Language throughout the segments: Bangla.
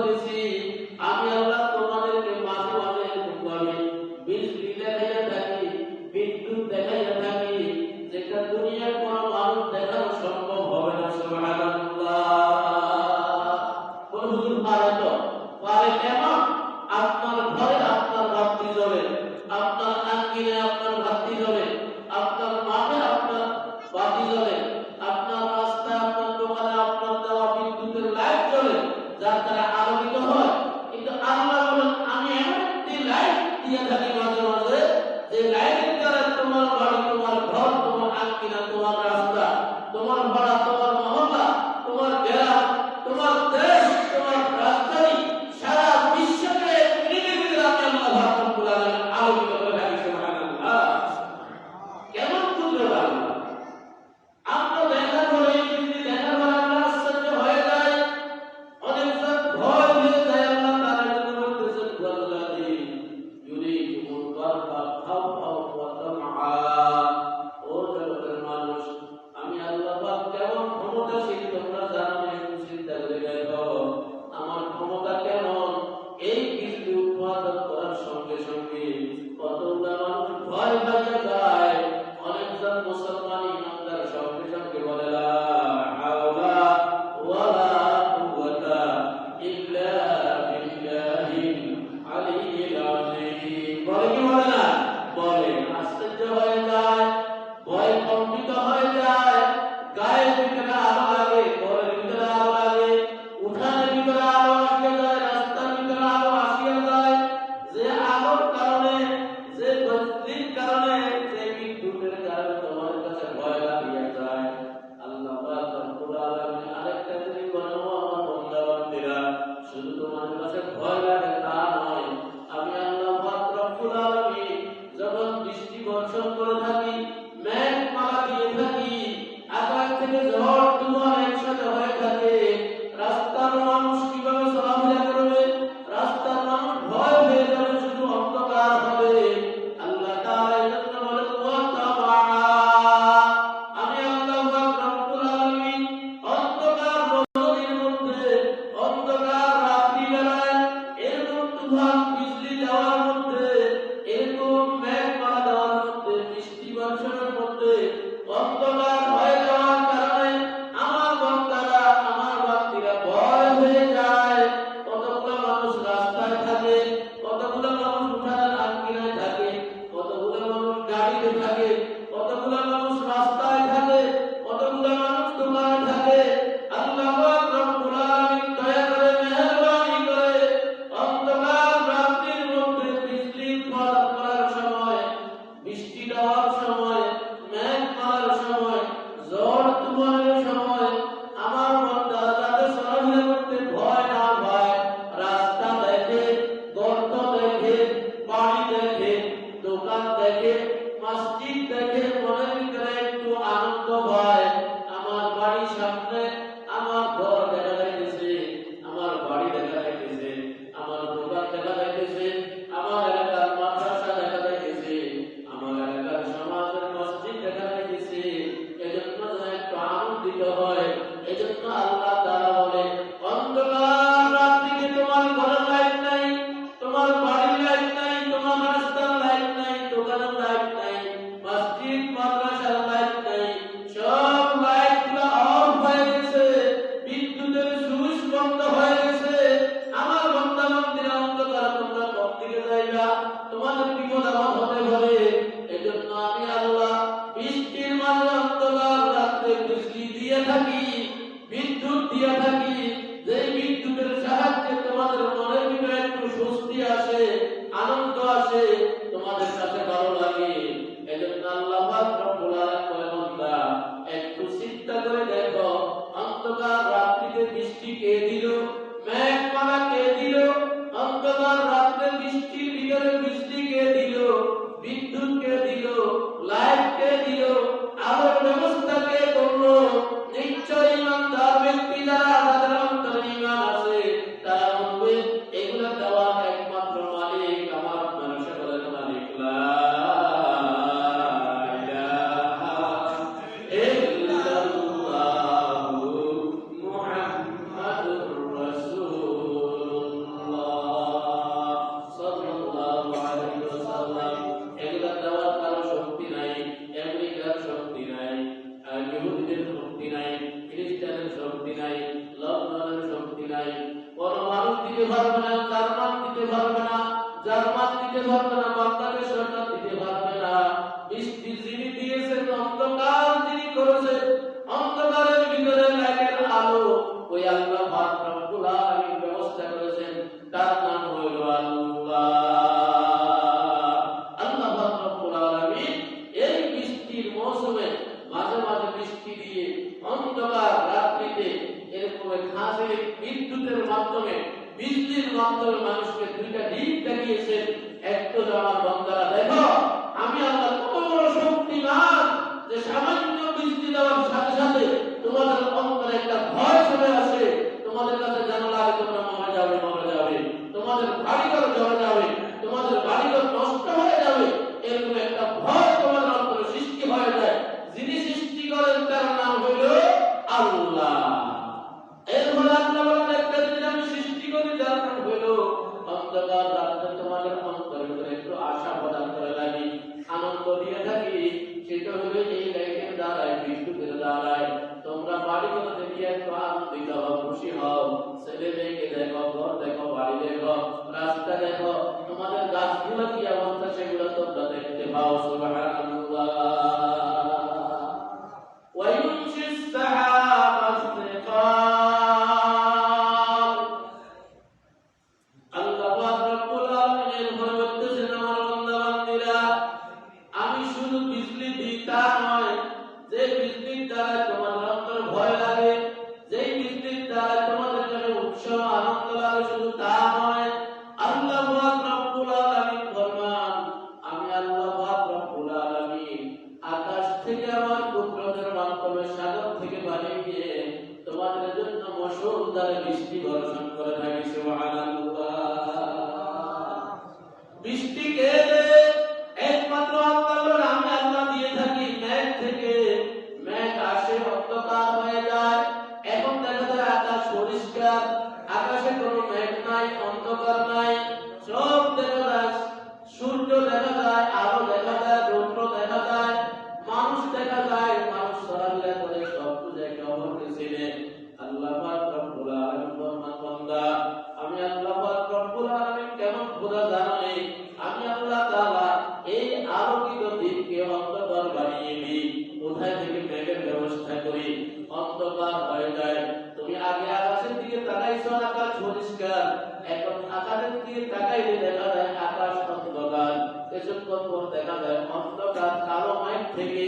করেছি বৃষ্টি মাধ্যমে বিজলির মাধ্যমে মানুষকে দুইটা দিক দেখিয়েছেন। এক তো আমার বন্দারা দেখো আমি আল্লাহ থেকে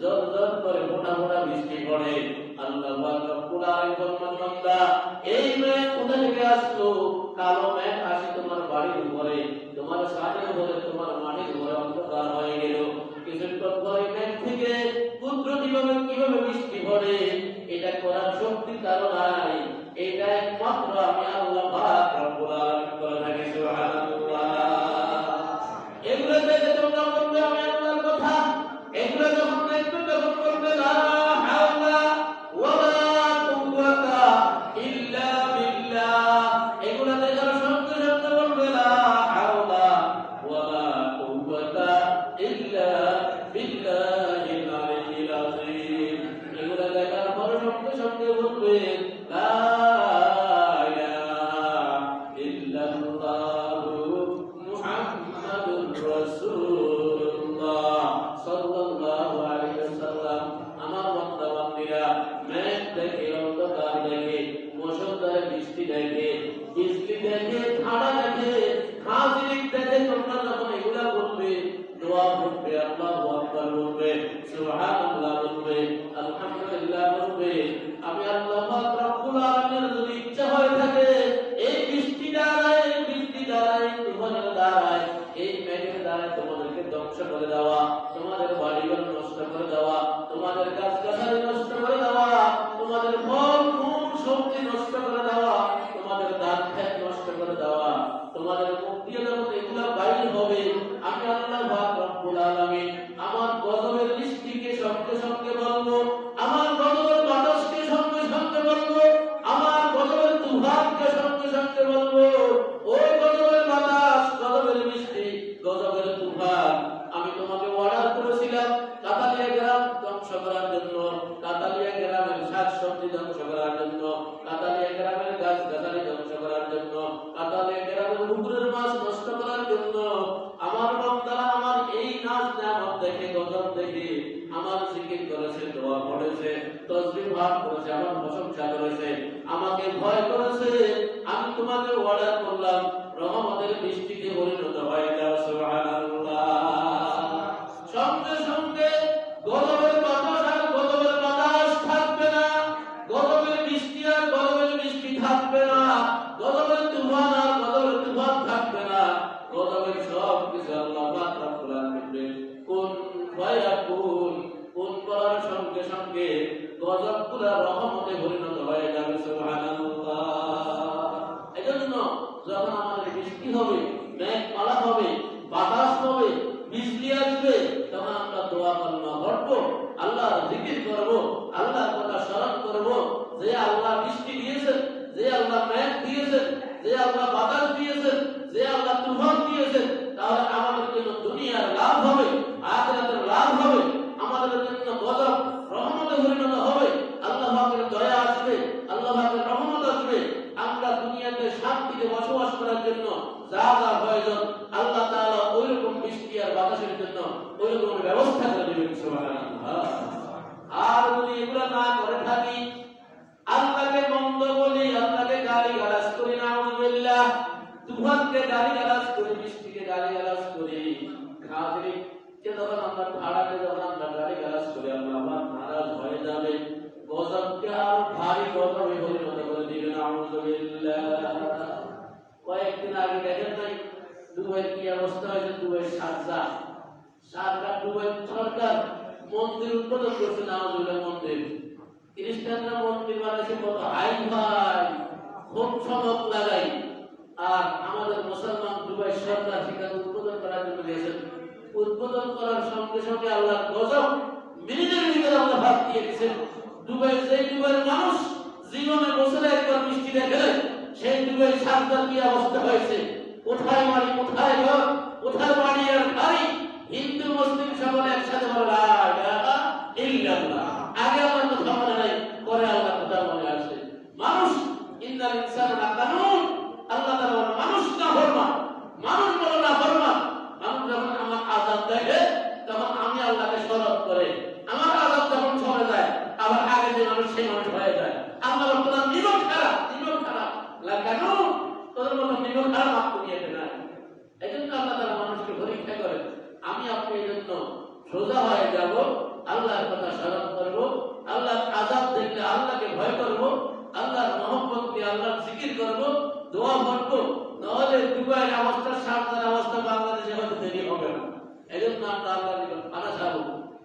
জোর জোর করে মোটা মোটা বৃষ্টি পড়ে আল্লাহ এই মেঘ কোথা থেকে আসলো কালো মেঘ আসে তোমার বাড়ির উপরে তোমার সাথে উপরে তোমার মাটির উপরে অন্ধকার হয়ে গেল কিছুক্ষণ পড়েছে তসবিহ ভাগ করেছে, আমার প্রশংসা রয়েছে আমাকে ভয় করেছে, আমি তোমাকে অর্ডার করলাম, রহমতের বৃষ্টিতে পরিণত হয়ে। জিকির করব, আল্লাহর কথা স্মরণ করব, যে আল্লাহ বৃষ্টি দিয়েছেন, যে আল্লাহ মেঘ দিয়েছেন, যে আল্লাহ বাতাস দিয়েছেন, যে আল্লাহ তুফান দিয়েছেন, তাহলে আমাদের জন্য দুনিয়ার লাভ হবে, আখিরাতের লাভ হবে, আমাদের জন্য গজব, রহমতে পরিণত হবে, আল্লাহ পাকের দয়া আসবে, আল্লাহ পাকের রহমত আসবে। আমরা দুনিয়াতে শান্তিতে বসবাস করার জন্য যা যা প্রয়োজন, আল্লাহ তাআলা ওইরকম বৃষ্টি আর বাতাসের জন্য ওইরকম ব্যবস্থা করে দেবেন, সুবহানাল্লাহ। আর যদি এগুলো না করে থাকি, আল্লাহকে মন্দ বলি, আল্লাহকে গালি গালাজ করি, নাউজুবিল্লাহ তুফানকে গালি গালাজ করি বৃষ্টিকে গালি গালাজ করি যখন আমরা ভাড়াকে যখন আমরা গালি গালাজ করি, আল্লাহ আমার নারাজ হয়ে যাবে। গজবকে আর ভারী গজবে কয়েকদিন আগে দেখেন দুবাইয়ের কি অবস্থা হয়েছে? দুবাইয়ের শারজা শারজা দুবাই সরকার। মন্দির উদ্বোধন করছে নাউজুবিল্লাহ মন্দির খ্রিস্টানরা মন্দির বানাইছে কত? হাই ফাই খুব চমক লাগাই। আর আমাদের মুসলমান দুবাই সরকার সেখানে উদ্বোধন করার জন্য গেছেন উদ্বোধন করার সঙ্গে সঙ্গে আল্লাহ গজব মিনিটের ভিতরে আল্লাহ ভাগ দিয়ে দিয়েছেন। দুবাই সেই দুবাইয়ের মানুষ জীবনে বছরে একবার মিষ্টি দেখেন সেই দুবাই সরকার কি অবস্থা হয়েছে? কোথায় বাড়ি, কোথায় ঘর? কোথায় বাড়ি আর বাড়ি? হিন্দু মুসলিম সকলে একসাথে বলে আগে আমার কথা মনে নাই পরে আল্লাহ কথা মনে আসে? মানুষ ইন্দাল ইনসান কানুন আল্লাহ বলেন, মানুষ না মানুষ বলো না মানুষ যখন আমার আজাদ তখন আমি আল্লাহকে স্মরণ করে আমার আজাদ যখন চলে যায় আবার আগে যে মানুষ সেই মানুষ হয়ে যায়। আল্লাহ নিমক খারাপ নিমক খারাপ। লা কানুন তোদের মতো খারাপ আপনি না এই জন্য আল্লাহ তাআলা মানুষকে পরীক্ষা করেন আমি আপনি জন্য সোজা হয়ে যাব, আল্লাহর কথা স্মরণ করব, আল্লাহর আজাব দেখলে আল্লাহকে ভয় করব, আল্লাহর মহব্বত আল্লাহর জিকির করব, দোয়া করব, নাহলে দুবাইয়ের অবস্থা, সারদার অবস্থা বাংলাদেশে হয়তো দেরি হবে না। এই জন্য আমরা আল্লাহ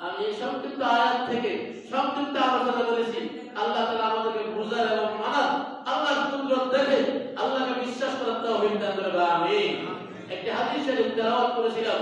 আমি এই সংক্ষিপ্ত আয়াত থেকে সংক্ষিপ্ত আলোচনা করেছি, আল্লাহ তাআলা আমাদেরকে বুঝার এবং মানার। আল্লাহর কুদরত দেখে আল্লাহকে বিশ্বাস করার আমিন। একটি হাদিস শরীফ তেলাওয়াত করেছিলাম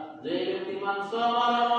যে ব্যক্তি মানসামা রমাদান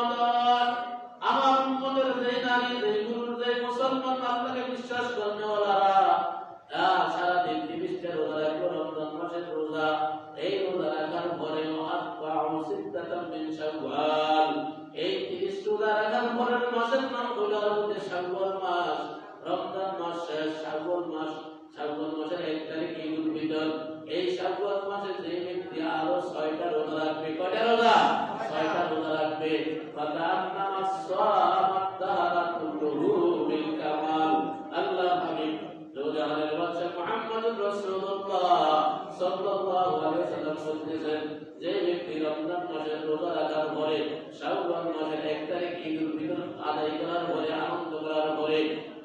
বলতেছেন যে ব্যক্তি রমজান মাসের রোজা রাখার পরে, শাওয়াল মাসের এক তারিখ ঈদুল ফিতর আদায় করার পরে, আনন্দ করার পরে,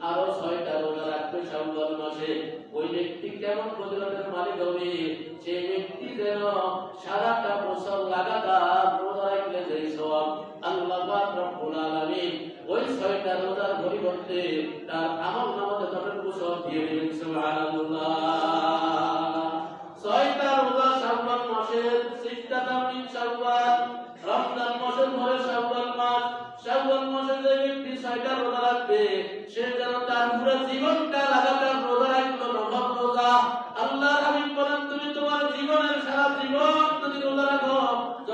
আরও ছয়টা রোজা রাখবে শাওয়াল মাসে, ওই ব্যক্তি কেমন ফজিলতের মালিক হবে? সে ব্যক্তি যেন সারাটা বছর লাগাতার রোজা রাখলে যে সওয়াব আল্লাহ রব্বুল আলামিন ওই ছয়টা রোজার পরিবর্তে তার আমল নামাতে যতটুকু সব দিয়ে দিবেন সুবহানাল্লাহ। ছয়টা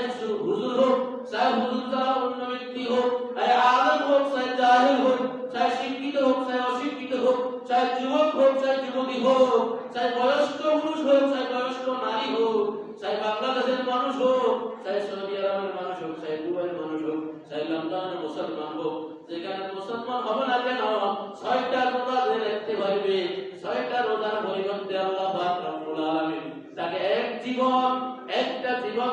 চাই হুজুর হোক চাই হুজুর যারা অন্য ব্যক্তি হোক চাই আলেম হোক চাই জাহিল হোক চাই শিক্ষিত হোক চাই অশিক্ষিত হোক চাই যুবক হোক চাই যুবতী হোক চাই বয়স্ক পুরুষ হোক চাই বয়স্ক নারী হোক চাই বাংলাদেশের মানুষ হোক চাই সৌদি আরবের মানুষ হোক চাই দুবাইয়ের মানুষ হোক চাই লন্ডনের মুসলমান হোক যেখানে মুসলমান হবে না কেন ছয়টা রোজা যে রাখতে পারবে ছয়টা রোজার পরিবর্তে আল্লাহ তাকে এক জীবন একটা জীবন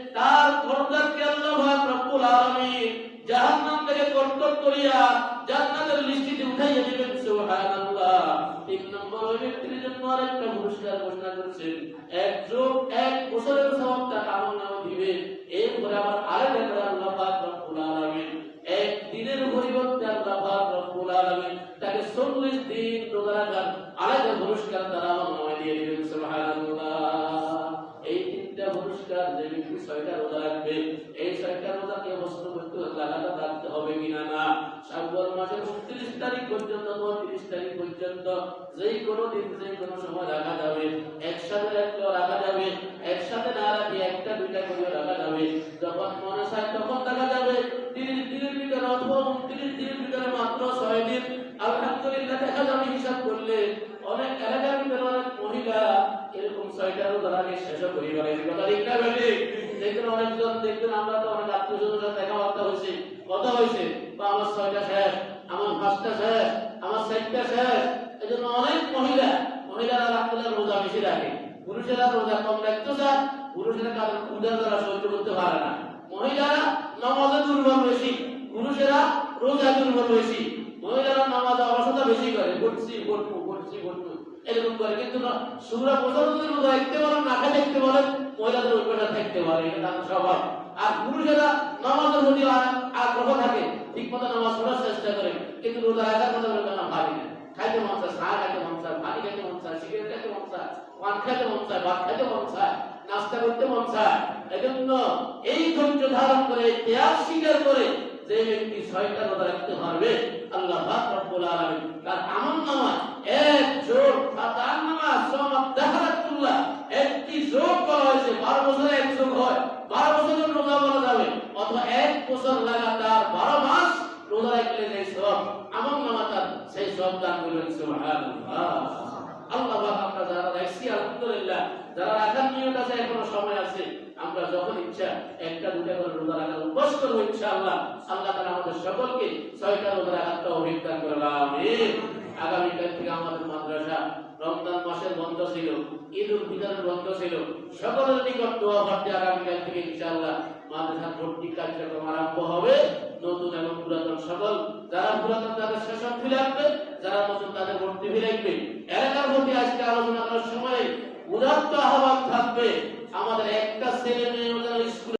29 তারিখ পর্যন্ত 30 তারিখ পর্যন্ত, যেই কোনো দিন, যেই কোনো সময় রাখা যাবে। একসাথে রাখলেও রাখা যাবে। একসাথে না রাখি, একটা, দুইটা করে রাখা যাবে। যখন মনে চায় তখন রাখা যাবে। 30 দিনের ভিতরে অথবা 29 দিনের ভিতরে মাত্র 6 দিন। আলহামদুলিল্লাহ, দেখা যাবে হিসাব করলে অনেক এলাকার ভিতরে অনেক মহিলা এরকম ছয়টা রোজা রাখে শেষ পরিবারে কথা ঠিক না দেখবেন অনেকজন দেখবেন আমরা তো অনেক আত্মীয় স্বজনের কথাবার্তা হয়েছে। কথা হয়েছে বা আমার ছয়টা শেষ। আমার পাঁচটা শেষ, আমার চারটা শেষ। এই জন্য অনেক মহিলা, মহিলারা রোজা বেশি রাখে। পুরুষেরা রোজা কম রাখতে চায় পুরুষেরা কারণ উদার দ্বারা সহ্য করতে পারে না। মহিলারা নামাজে দুর্বল বেশি, পুরুষেরা রোজা দুর্বল বেশি। মহিলারা নামাজে অলসতা বেশি করে পড়ছি পড়ব পড়ছি পড়ব এরকম করে। কিন্তু সুরা প্রজাপতির মতো দেখতে পারেন, না খাই দেখতে পারেন, মহিলাদের উপরে থাকতে পারে এটা স্বভাব আর পুরুষেরা নামাজের প্রতি আগ্রহ থাকে ঠিক মতো নামাজ পড়ার চেষ্টা করে কিন্তু খাইতে মন চায় খাইতে মন পানি খাইতে মন সিগারেট খাইতে মন পান খাইতে মন ভাত খাইতে মন নাস্তা করতে মন এজন্য এই ধৈর্য ধারণ করে ত্যাগ স্বীকার করে যে ব্যক্তি ছয়টা রোজা রাখতে পারবে, আল্লাহ পাক রব্বুল আলামিন তার আমল নামায় এক যোগ তার নামাজ সমাত দেখারাতুল্লাহ একটি যোগ করা হয়েছে বারো বছরে এক যোগ হয়। বারো বছরের রোজা বলা যাবে, অথবা এক বছর লাগাতার বারো মাস রোজা রাখলে যে সব আমল নামা তার সেই সব দান সুবহানাল্লাহ। আল্লাহ আমরা যারা রাখছি, আলহামদুলিল্লাহ, যারা রাখার নিয়ত আছে, এখনও সময় আছে, আমরা যখন ইচ্ছা, একটা দুটা করে রোজা রাখার অভ্যাস করব, ইনশাআল্লাহ। আল্লাহ তাআলা আমাদের সকলকে ছয়টা রোজা রাখার তৌফিক দান করুন, আমিন। আগামীকাল থেকে আমাদের মাদ্রাসা রমজান মাসের বন্ধ ছিল ঈদ উল ফিতরের বন্ধ ছিল। সকলের নিকট দোয়া করতে আগামীকাল থেকে ইনশাআল্লাহ মাদ্রাসা ভর্তি কার্যক্রম আরম্ভ হবে। নতুন এবং পুরাতন সকল, যারা পুরাতন তাদের সেশন ফিরে আসবে, যারা নতুন তাদের ভর্তি ফিরে আসবে। এলাকার প্রতি আজকে আলোচনা করার সময় উদাত্ত আহ্বান থাকবে, আমাদের একটা ছেলে মেয়ে ওই